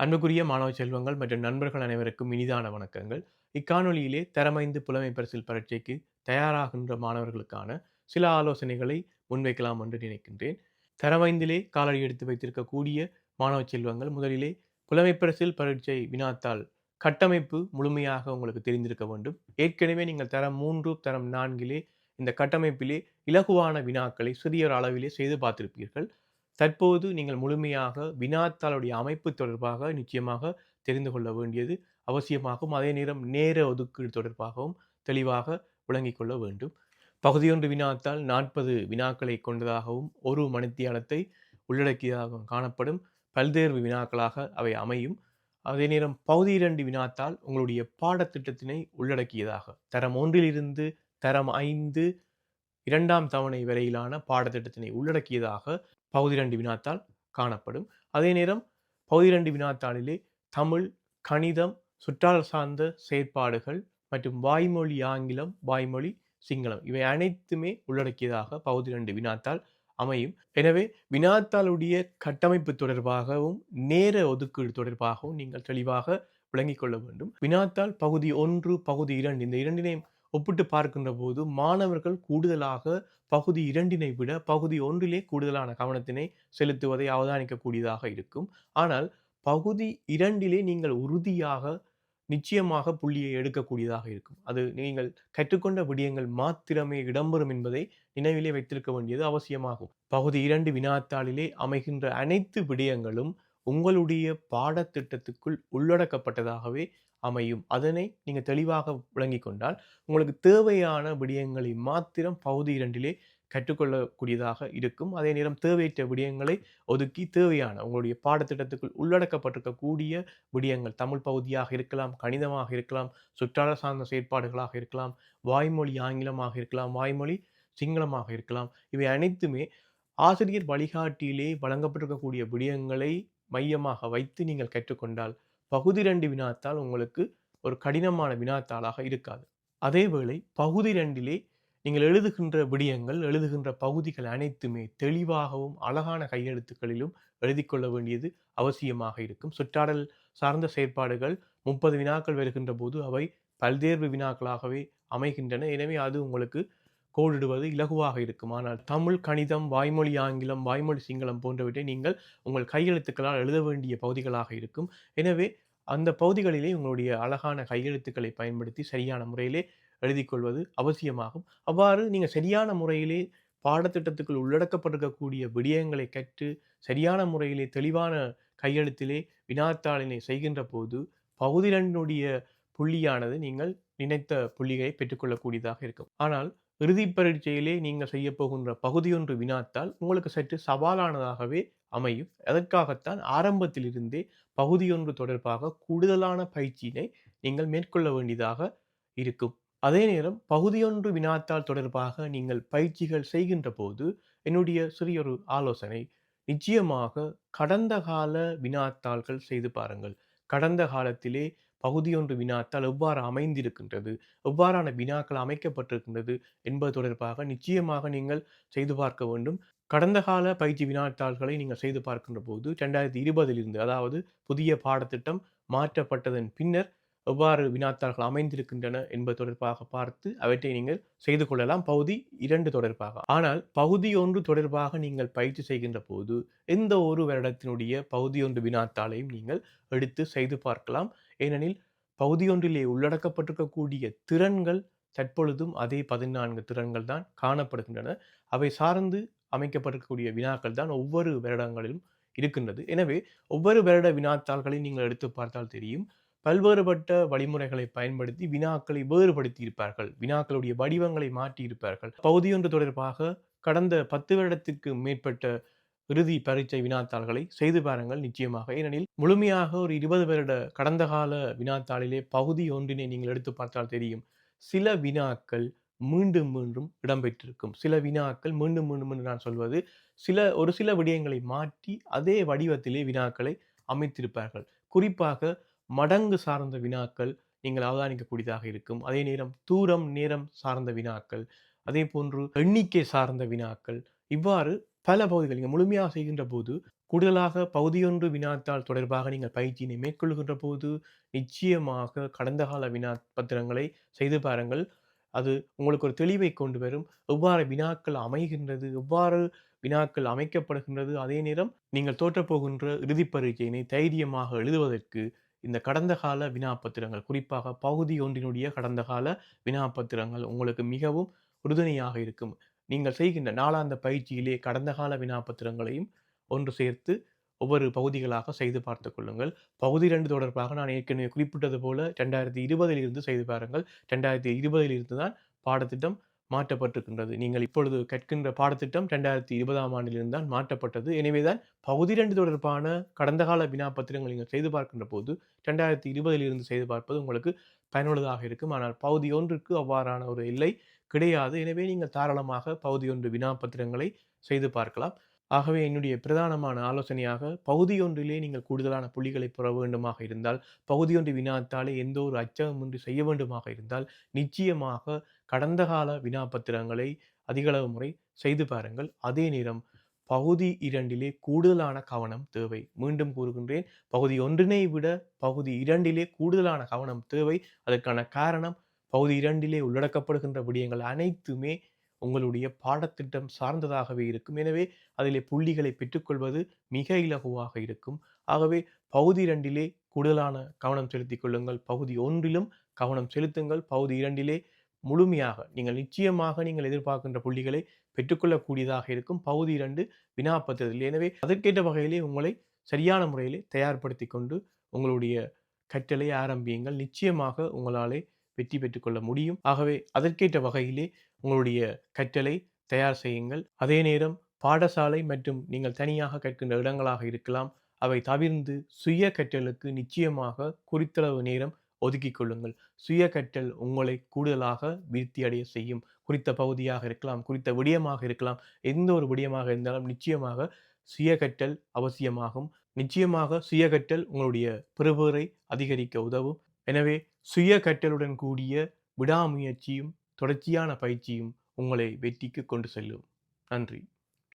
அன்புக்குரிய மாணவ செல்வங்கள் மற்றும் நண்பர்கள் அனைவருக்கும் இனிதான வணக்கங்கள். இக்காணொலியிலே தரமைந்து புலமை பரிசில் பரீட்சைக்கு தயாராகின்ற மாணவர்களுக்கான சில ஆலோசனைகளை முன்வைக்கலாம் என்று நினைக்கின்றேன். தரமைந்திலே காலடி எடுத்து வைத்திருக்கக்கூடிய மாணவ செல்வங்கள் முதலிலே புலமை பரிசில் பரீட்சை வினாத்தால் கட்டமைப்பு முழுமையாக உங்களுக்கு தெரிந்திருக்க வேண்டும். ஏற்கனவே நீங்கள் தரம் மூன்று தரம் நான்கிலே இந்த கட்டமைப்பிலே இலகுவான வினாக்களை சிறிய ஒரு அளவிலே செய்து பார்த்திருப்பீர்கள். தற்போது நீங்கள் முழுமையாக வினாத்தாளுடைய அமைப்பு தொடர்பாக நிச்சயமாக தெரிந்து கொள்ள வேண்டியது அவசியமாகவும் அதே நேரம் நேர ஒதுக்கீடு தொடர்பாகவும் தெளிவாக விளங்கிக் கொள்ள வேண்டும். பகுதியொன்று வினாத்தால் நாற்பது வினாக்களை கொண்டதாகவும் ஒரு மணித்தியாலத்தை உள்ளடக்கியதாகவும் காணப்படும் பல்தேர்வு வினாக்களாக அவை அமையும். அதே நேரம் பகுதி இரண்டு வினாத்தால் உங்களுடைய பாடத்திட்டத்தினை உள்ளடக்கியதாக தரம் ஒன்றிலிருந்து தரம் ஐந்து இரண்டாம் தவணை வரையிலான பாடத்திட்டத்தினை உள்ளடக்கியதாக பகுதி ரெண்டு வினாத்தாள் காணப்படும். அதே நேரம் பகுதி ரெண்டு வினாத்தாளிலே தமிழ் கணிதம் சுற்றால் சார்ந்த செயற்பாடுகள் மற்றும் வாய்மொழி ஆங்கிலம் வாய்மொழி சிங்களம் இவை அனைத்துமே உள்ளடக்கியதாக பகுதி ரெண்டு வினாத்தாள் அமையும். எனவே வினாத்தாளுடைய கட்டமைப்பு தொடர்பாகவும் நேர ஒதுக்கீடு தொடர்பாகவும் நீங்கள் தெளிவாக விளங்கிக் கொள்ள வேண்டும். வினாத்தாள் பகுதி ஒன்று பகுதி இரண்டு இந்த இரண்டினையும் ஒப்பிட்டு பார்க்கின்ற போது மாணவர்கள் கூடுதலாக பகுதி இரண்டினை விட பகுதி ஒன்றிலே கூடுதலான கவனத்தினை செலுத்துவதை அவதானிக்கக்கூடியதாக இருக்கும். ஆனால் பகுதி இரண்டிலே நீங்கள் உறுதியாக நிச்சயமாக புள்ளியை எடுக்கக்கூடியதாக இருக்கும். அது நீங்கள் கற்றுக்கொண்ட விடயங்கள் மாத்திரமே இடம்பெறும் என்பதை நினைவிலே வைத்திருக்க வேண்டியது அவசியமாகும். பகுதி இரண்டு வினாத்தாளிலே அமைகின்ற அனைத்து விடயங்களும் உங்களுடைய பாடத்திட்டத்துக்குள் உள்ளடக்கப்பட்டதாகவே அமையும். அதனை நீங்கள் தெளிவாக விளங்கி கொண்டால் உங்களுக்கு தேவையான விடயங்களை மாத்திரம் பகுதி இரண்டிலே கற்றுக்கொள்ளக்கூடியதாக இருக்கும். அதே நேரம் தேவையற்ற விடயங்களை ஒதுக்கி தேவையான உங்களுடைய பாடத்திட்டத்துக்குள் உள்ளடக்கப்பட்டிருக்கக்கூடிய விடயங்கள் தமிழ் பகுதியாக இருக்கலாம் கணிதமாக இருக்கலாம் சுற்றால சார்ந்த செயற்பாடுகளாக இருக்கலாம் வாய்மொழி ஆங்கிலமாக இருக்கலாம் வாய்மொழி சிங்களமாக இருக்கலாம். இவை அனைத்துமே ஆசிரியர் வழிகாட்டியிலே வழங்கப்பட்டிருக்கக்கூடிய விடயங்களை மையமாக வைத்து நீங்கள் கற்றுக்கொண்டால் பகுதி ரெண்டு வினாத்தால் உங்களுக்கு ஒரு கடினமான வினாத்தாளாக இருக்காது. அதேவேளை பகுதி ரெண்டிலே நீங்கள் எழுதுகின்ற விடயங்கள் எழுதுகின்ற பகுதிகள் அனைத்துமே தெளிவாகவும் அழகான கையெழுத்துக்களிலும் எழுதி கொள்ள வேண்டியது அவசியமாக இருக்கும். சுற்றாடல் சார்ந்த செயற்பாடுகள் முப்பது வினாக்கள் வருகின்ற போது அவை பல்தேர்வு வினாக்களாகவே அமைகின்றன. எனவே அது உங்களுக்கு கோடிடுவது இலகுவாக இருக்கும். ஆனால் தமிழ் கணிதம் வாய்மொழி ஆங்கிலம் வாய்மொழி சிங்களம் போன்றவற்றை நீங்கள் உங்கள் கையெழுத்துக்களால் எழுத வேண்டிய பகுதிகளாக இருக்கும். எனவே அந்த பகுதிகளிலே உங்களுடைய அழகான கையெழுத்துக்களை பயன்படுத்தி சரியான முறையிலே எழுதிக்கொள்வது அவசியமாகும். அவ்வாறு நீங்கள் சரியான முறையிலே பாடத்திட்டத்துக்குள் உள்ளடக்கப்பட்டிருக்கக்கூடிய விடயங்களை கற்று சரியான முறையிலே தெளிவான கையெழுத்திலே வினாத்தாளினை செய்கின்ற போது பகுதி ரெண்டினுடைய புள்ளியானது நீங்கள் நினைத்த புள்ளிகளை பெற்றுக்கொள்ளக்கூடியதாக இருக்கும். ஆனால் இறுதி பரீட்சையிலே நீங்கள் செய்ய போகின்ற பகுதியொன்று வினாத்தால் உங்களுக்கு சற்று சவாலானதாகவே அமையும். அதற்காகத்தான் ஆரம்பத்திலிருந்தே பகுதியொன்று தொடர்பாக கூடுதலான பயிற்சியினை நீங்கள் மேற்கொள்ள வேண்டியதாக இருக்கும். அதே நேரம் பகுதியொன்று வினாத்தாள் தொடர்பாக நீங்கள் பயிற்சிகள் செய்கின்ற போது என்னுடைய சிறியொரு ஆலோசனை. நிச்சயமாக கடந்த கால வினாத்தாள்கள் செய்து பாருங்கள். கடந்த காலத்திலே பகுதியொன்று வினாத்தால் எவ்வாறு அமைந்திருக்கின்றது எவ்வாறான வினாக்கள் அமைக்கப்பட்டிருக்கின்றது என்பது தொடர்பாக நிச்சயமாக நீங்கள் செய்து பார்க்க வேண்டும். கடந்த கால பயிற்சி வினாத்தாள்களை நீங்கள் செய்து பார்க்கின்ற போது ரெண்டாயிரத்தி இருபதிலிருந்து அதாவது புதிய பாடத்திட்டம் மாற்றப்பட்டதன் பின்னர் எவ்வாறு வினாத்தாள்கள் அமைந்திருக்கின்றன என்பது தொடர்பாக பார்த்து அவற்றை நீங்கள் செய்து கொள்ளலாம். பகுதி இரண்டு தொடர்பாக. ஆனால் பகுதி ஒன்று தொடர்பாக நீங்கள் பயிற்சி செய்கின்ற போது எந்த ஒரு வருடத்தினுடைய பகுதி ஒன்று வினாத்தாளையும் நீங்கள் எடுத்து செய்து பார்க்கலாம். ஏனெனில் பகுதியொன்றிலே உள்ளடக்கப்பட்டிருக்கக்கூடிய திறன்கள் தற்பொழுதும் அதே பதினான்கு திறன்கள் தான் காணப்படுகின்றன. அவை சார்ந்து அமைக்கப்பட்டிருக்கக்கூடிய வினாக்கள் தான் ஒவ்வொரு வருடங்களிலும் இருக்கின்றது. எனவே ஒவ்வொரு வருட வினாத்தாள்களையும் நீங்கள் எடுத்து பார்த்தால் தெரியும். பல்வேறுபட்ட வழிமுறைகளை பயன்படுத்தி வினாக்களை வேறுபடுத்தி இருப்பார்கள் வினாக்களுடைய வடிவங்களை மாற்றி இருப்பார்கள் பகுதியொன்று தொடர்பாக கடந்த பத்து வருடத்திற்கு மேற்பட்ட இறுதி பரீட்சை வினாத்தாள்களை செய்து பாருங்கள் நிச்சயமாக. ஏனெனில் முழுமையாக ஒரு இருபது வருட கடந்த கால வினாத்தாளிலே பகுதி ஒன்றினை நீங்கள் எடுத்து பார்த்தால் தெரியும். சில வினாக்கள் மீண்டும் மீண்டும் இடம்பெற்றிருக்கும். சில வினாக்கள் மீண்டும் மீண்டும் என்று நான் சொல்வது சில ஒரு சில விடயங்களை மாற்றி அதே வடிவத்திலே வினாக்களை அமைத்திருப்பார்கள். குறிப்பாக மடங்கு சார்ந்த வினாக்கள் நீங்கள் அவதானிக்கக்கூடியதாக இருக்கும். அதே நேரம் தூரம் நேரம் சார்ந்த வினாக்கள் அதே போன்று எண்ணிக்கை சார்ந்த வினாக்கள். இவ்வாறு பல பகுதிகள் நீங்கள் முழுமையாக செய்கின்ற போது கூடுதலாக பகுதியொன்று வினாத்தாள் தொடர்பாக நீங்கள் பயிற்சியினை மேற்கொள்கின்ற போது நிச்சயமாக கடந்த கால வினா பத்திரங்களை செய்து பாருங்கள். அது உங்களுக்கு ஒரு தெளிவை கொண்டு வரும். எவ்வாறு வினாக்கள் அமைகின்றது எவ்வாறு வினாக்கள் அமைக்கப்படுகின்றது அதே நேரம் நீங்கள் தோற்றப்போகின்ற இறுதிப் பரீட்சையினை தைரியமாக எழுதுவதற்கு இந்த கடந்த கால வினாப்பத்திரங்கள் குறிப்பாக பகுதி ஒன்றினுடைய கடந்த கால வினாப்பத்திரங்கள் உங்களுக்கு மிகவும் உறுதுணையாக இருக்கும். நீங்கள் செய்கின்ற நாளாந்த பயிற்சியிலே கடந்த கால வினாப்பத்திரங்களையும் ஒன்று சேர்த்து ஒவ்வொரு பகுதிகளாக செய்து பார்த்து கொள்ளுங்கள். பகுதி ரெண்டு தொடர்பாக நான் ஏற்கனவே குறிப்பிட்டது போல ரெண்டாயிரத்தி இருபதிலிருந்து செய்து பாருங்கள். ரெண்டாயிரத்தி இருபதிலிருந்து தான் பாடத்திட்டம் மாற்றப்பட்டிருக்கின்றது. நீங்கள் இப்பொழுது கற்கின்ற பாடத்திட்டம் ரெண்டாயிரத்தி இருபதாம் ஆண்டிலிருந்து தான் மாற்றப்பட்டது. எனவேதான் பகுதி ரெண்டு தொடர்பான கடந்த கால வினாப்பத்திரங்கள் நீங்கள் செய்து பார்க்கின்ற போது ரெண்டாயிரத்தி இருபதிலிருந்து செய்து பார்ப்பது உங்களுக்கு பயனுள்ளதாக இருக்கும். ஆனால் பகுதி ஒன்றுக்கு அவ்வாறான ஒரு இல்லை கிடையாது. எனவே நீங்கள் தாராளமாக பகுதி ஒன்று வினாப்பத்திரங்களை செய்து பார்க்கலாம். ஆகவே என்னுடைய பிரதானமான ஆலோசனையாக பகுதியொன்றிலே நீங்கள் கூடுதலான புள்ளிகளை பெற வேண்டுமாக இருந்தால் பகுதியொன்று வினாத்தாலே எந்த ஒரு அச்சகமின்றி செய்ய வேண்டுமாக இருந்தால் நிச்சயமாக கடந்த கால வினாபத்திரங்களை அதிகளவு முறை செய்து பாருங்கள். அதே நேரம் பகுதி இரண்டிலே கூடுதலான கவனம் தேவை. மீண்டும் கூறுகின்றேன் பகுதி ஒன்றினை விட பகுதி இரண்டிலே கூடுதலான கவனம் தேவை. அதற்கான காரணம் பகுதி இரண்டிலே உள்ளடக்கப்படுகின்ற விடயங்கள் அனைத்துமே உங்களுடைய பாடத்திட்டம் சார்ந்ததாகவே இருக்கும். எனவே அதிலே புள்ளிகளை பெற்றுக்கொள்வது மிக இலகுவாக இருக்கும். ஆகவே பகுதி இரண்டிலே கூடுதலான கவனம் செலுத்திக் கொள்ளுங்கள். பகுதி ஒன்றிலும் கவனம் செலுத்துங்கள். பகுதி இரண்டிலே முழுமையாக நீங்கள் நிச்சயமாக நீங்கள் எதிர்பார்க்கின்ற புள்ளிகளை பெற்றுக்கொள்ளக்கூடியதாக இருக்கும். பகுதி இரண்டு வினாப்பத்திரத்தில் எனவே அதற்கேற்ற வகையிலே உங்களை சரியான முறையிலே தயார்படுத்தி கொண்டு உங்களுடைய கற்றலை ஆரம்பியுங்கள். நிச்சயமாக உங்களாலே வெற்றி பெற்றுக்கொள்ள முடியும். ஆகவே அதற்கேற்ற வகையிலே உங்களுடைய கற்றலை தயார் செய்யுங்கள். அதே நேரம் பாடசாலை மற்றும் நீங்கள் தனியாக கற்கின்ற இடங்களாக இருக்கலாம். அவை தவிர்ந்து சுய கற்றலுக்கு நிச்சயமாக குறித்தளவு நேரம் ஒதுக்கிக் கொள்ளுங்கள். சுய கற்றல் உங்களை கூடுதலாக வீழ்த்தி அடைய செய்யும். குறித்த பகுதியாக இருக்கலாம் குறித்த விடயமாக இருக்கலாம். எந்த ஒரு விடயமாக இருந்தாலும் நிச்சயமாக சுய கற்றல் அவசியமாகும். நிச்சயமாக சுய கற்றல் உங்களுடைய பெறுபேறை அதிகரிக்க உதவும். எனவே சுய கற்றலுடன் கூடிய விடாமுயற்சியும் தொடர்ச்சியான பயிற்சியும் உங்களை வெற்றிக்கு கொண்டு செல்லும். நன்றி.